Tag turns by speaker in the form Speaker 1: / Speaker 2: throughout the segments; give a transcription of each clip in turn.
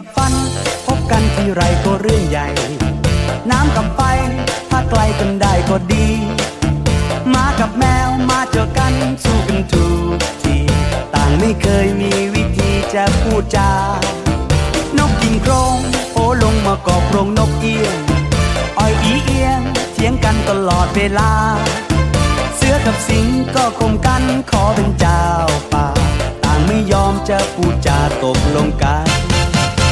Speaker 1: กับฟัน พบกันที่ไรก็เรื่องใหญ่ น้ำกับไฟ ถ้าไกลกันได้ก็ดีหมากับแมวมาเจอกันสู้กันถูกทีต่างไม่เคยมีวิธีจะพูดจานกยิงโครงโอลงมากอบโรงนกเอียงอ้อยอีเอียงเถียงกันตลอดเวลา เสือกับสิงก็คมกันขอเป็นเจ้าป่า ต่างไม่ยอมจะพูดจาตกลงกัน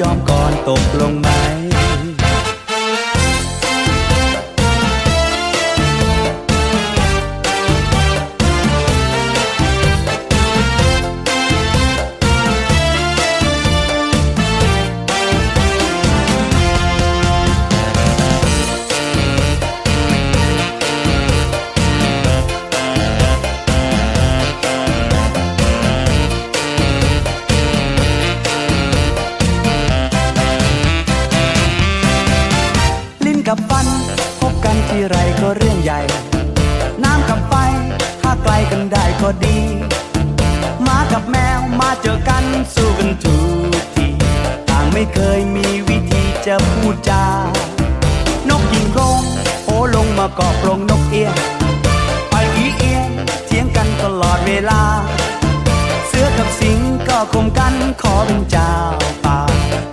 Speaker 1: ยอมก่อนตกลงไหม กับฟัน พบกันที่ไรก็เรื่องใหญ่ น้ำกับไฟ ถ้าไกลกันได้ก็ดีหมากับแมวมาเจอกันสู้กันทุกทีต่างไม่เคยมีวิธีจะพูดจานกยิงโรงโอลงมาเกาะโปรงนกเอียงไปอีเอียงเถียงกันตลอดเวลา เสือกับสิงก็คมกันขอเป็นเจ้าป่า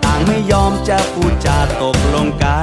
Speaker 1: ต่างไม่ยอมจะพูดจาตกลงกัน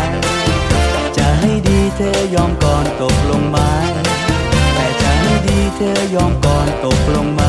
Speaker 1: ยอมก่อนตกลงไหมแต่ใจดีเธอยอมก่อนตกลงไหม